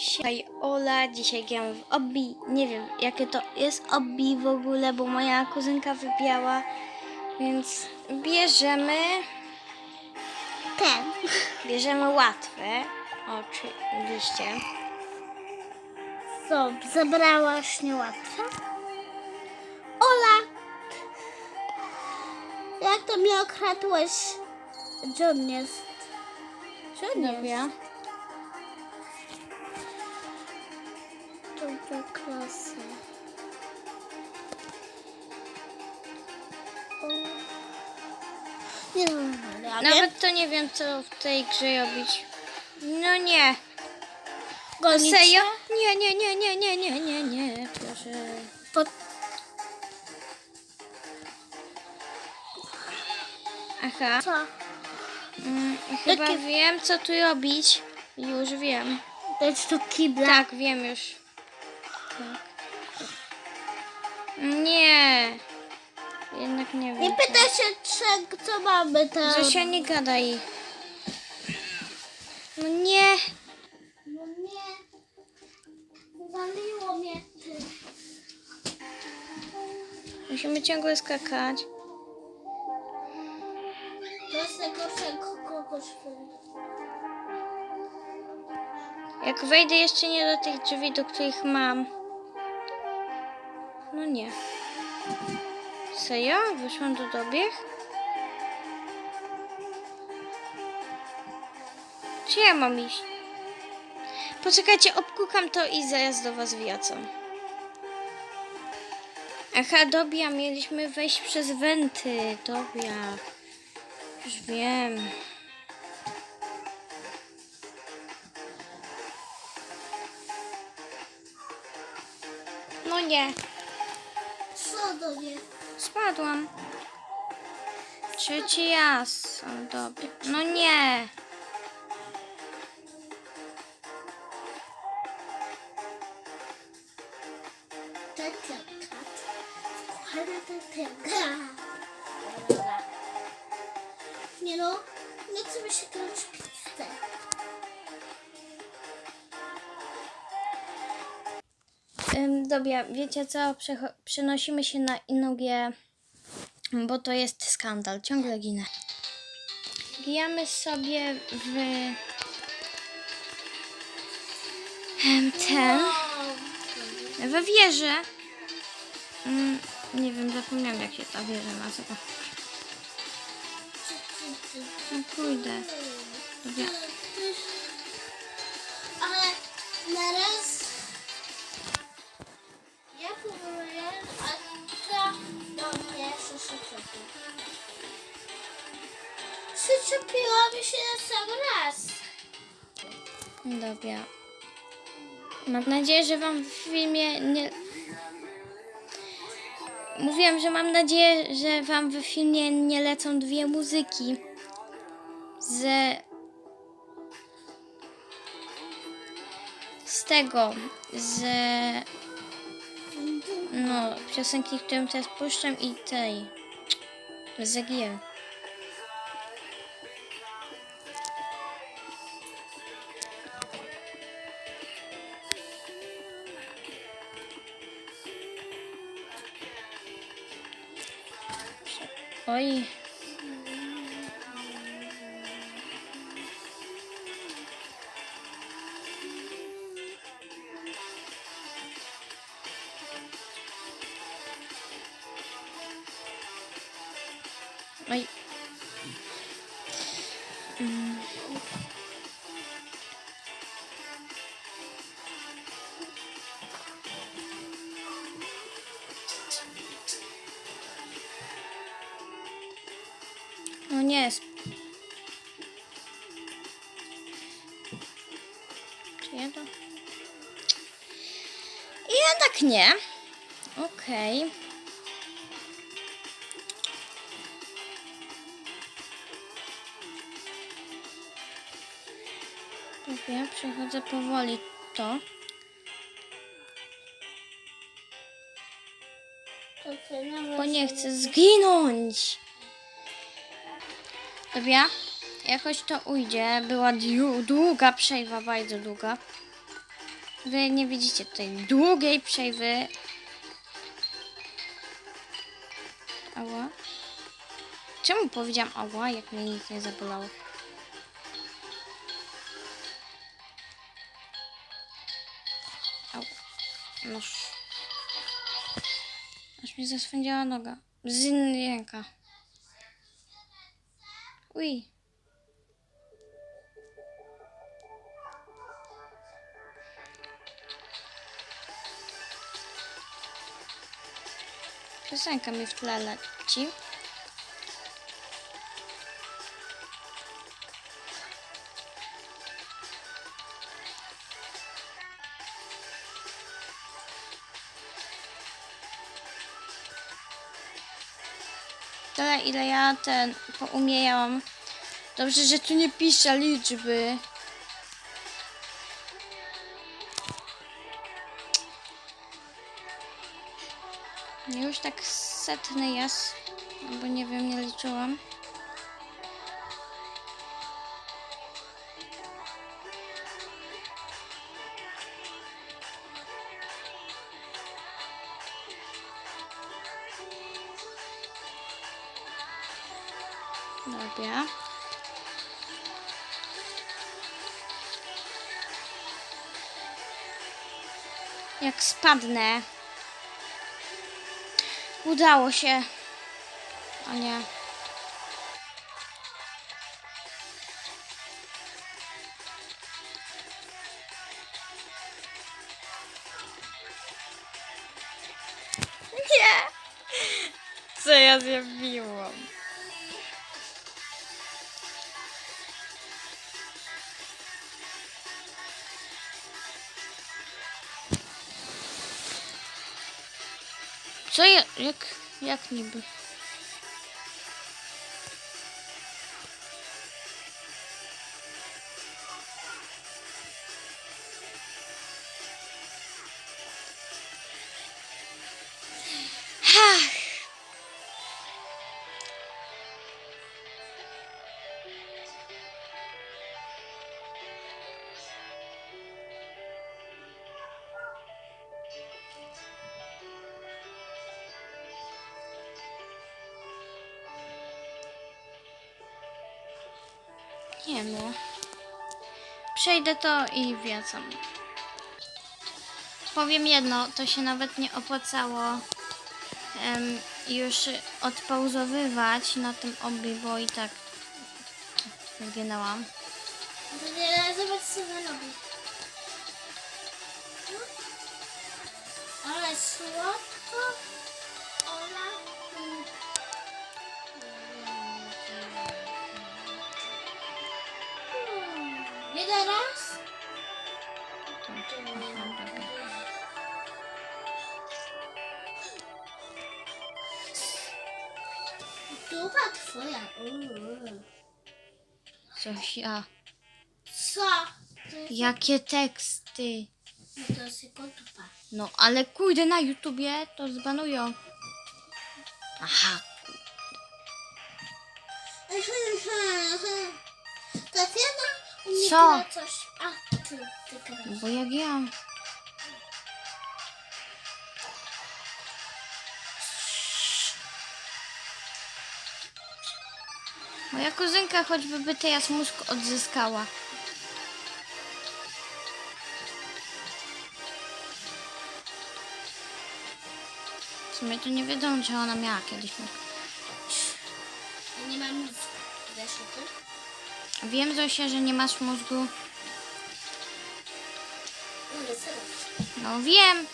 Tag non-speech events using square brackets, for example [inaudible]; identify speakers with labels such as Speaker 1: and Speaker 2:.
Speaker 1: Dzisiaj Ola, dzisiaj gram w obbi. Nie wiem, jakie to jest obbi w ogóle, bo moja kuzynka wybiała. Więc bierzemy,
Speaker 2: Ten.
Speaker 1: bierzemy łatwe. Oczywiście.
Speaker 2: Co, zabrałaś niełatwe? Ola! Jak to mnie okradłeś? On jest? On jest? O. Nie wiem, ale
Speaker 1: Nawet to nie wiem, co w tej grze robić. No nie. To
Speaker 2: Gonić
Speaker 1: serio?
Speaker 2: się?
Speaker 1: Nie, nie, nie, nie, nie, nie, nie, nie. Proszę.
Speaker 2: Po...
Speaker 1: Aha.
Speaker 2: Co?
Speaker 1: Mm, chyba
Speaker 2: Jakie-
Speaker 1: wiem, co tu robić. Już wiem.
Speaker 2: Dać tu kibla?
Speaker 1: Tak, wiem już. Tak. Nie. Jednak nie wiem.
Speaker 2: Nie pyta się, czy, co mamy tam.
Speaker 1: Zosia, nie gadaj. No nie.
Speaker 2: No nie. Zaliło mnie.
Speaker 1: Musimy ciągle skakać.
Speaker 2: To jest najgorsze.
Speaker 1: Jak wejdę jeszcze nie do tych drzwi, do których mam. Nie. Serio? Wyszłam do dobieg? Czy ja mam iść? Poczekajcie, obkukam to i zaraz do was wracam. Aha, Dobia, mieliśmy wejść przez wenty. Dobia. Już wiem. No nie.
Speaker 2: Co do mnie?
Speaker 1: Spadłam. Trzeci raz. O. No nie.
Speaker 2: Nie no, nie chcę mi się grać
Speaker 1: dobra, wiecie co? Przenosimy się na inną bo to jest skandal. Ciągle ginę. Gijamy sobie w... ten... We wieżę. Mm, nie wiem, zapomniałam jak się ta wieża nazywa. No pójdę. Dobra.
Speaker 2: Przyczepiła mi się na sam raz.
Speaker 1: Dobra. Mam nadzieję, że wam w filmie nie... Mówiłam, że mam nadzieję, że wam w filmie nie lecą dwie muzyki. Z... Z tego. Z... No, piosenki, którą teraz puszczam i tej. Z gier. Ay. Ay. Hmm. Ja to? Jednak nie. Okej. Dobra, przechodzę powoli to. Bo nie chcę zginąć. Dobra, jakoś to ujdzie. Była dłu- długa przerwa, bardzo długa. Wy nie widzicie tutaj długiej przejwy. Ała. Czemu powiedziałam ała, jak mnie nic nie zabolało? Au. Noż. Aż mi zaswędziała noga. Z ręka. Uj. Piosenka mi w tle leci. Tyle ile ja ten poumiejałam. Dobrze, że tu nie pisze liczby. Już tak setny jest, bo nie wiem, nie liczyłam. Dobra. Jak spadnę. Udało się. O nie. Nie. Co ja zrobiłam? Co ja, jak, jak Nie no. Przejdę to i wracam. Powiem jedno, to się nawet nie opłacało em, już odpauzowywać na tym obi, bo i tak zginęłam.
Speaker 2: Zobacz co on robi. Ale słodko. Jeden raz. Dupa twoja. Uuu.
Speaker 1: Coś ja.
Speaker 2: Co? To jest,
Speaker 1: Jakie teksty.
Speaker 2: to jest tylko dupa.
Speaker 1: No ale kurde na YouTubie to zbanują. Aha. [laughs]
Speaker 2: Tatiana
Speaker 1: Co?
Speaker 2: coś. A, ty, ty grasz.
Speaker 1: Bo jak ja. Moja kuzynka choćby by teraz mózg odzyskała. W sumie to nie wiadomo, czy ona miała kiedyś mózg.
Speaker 2: Ja nie mam nic. Wiesz o tym?
Speaker 1: Wiem, Zosia, że nie masz mózgu. No, wiem.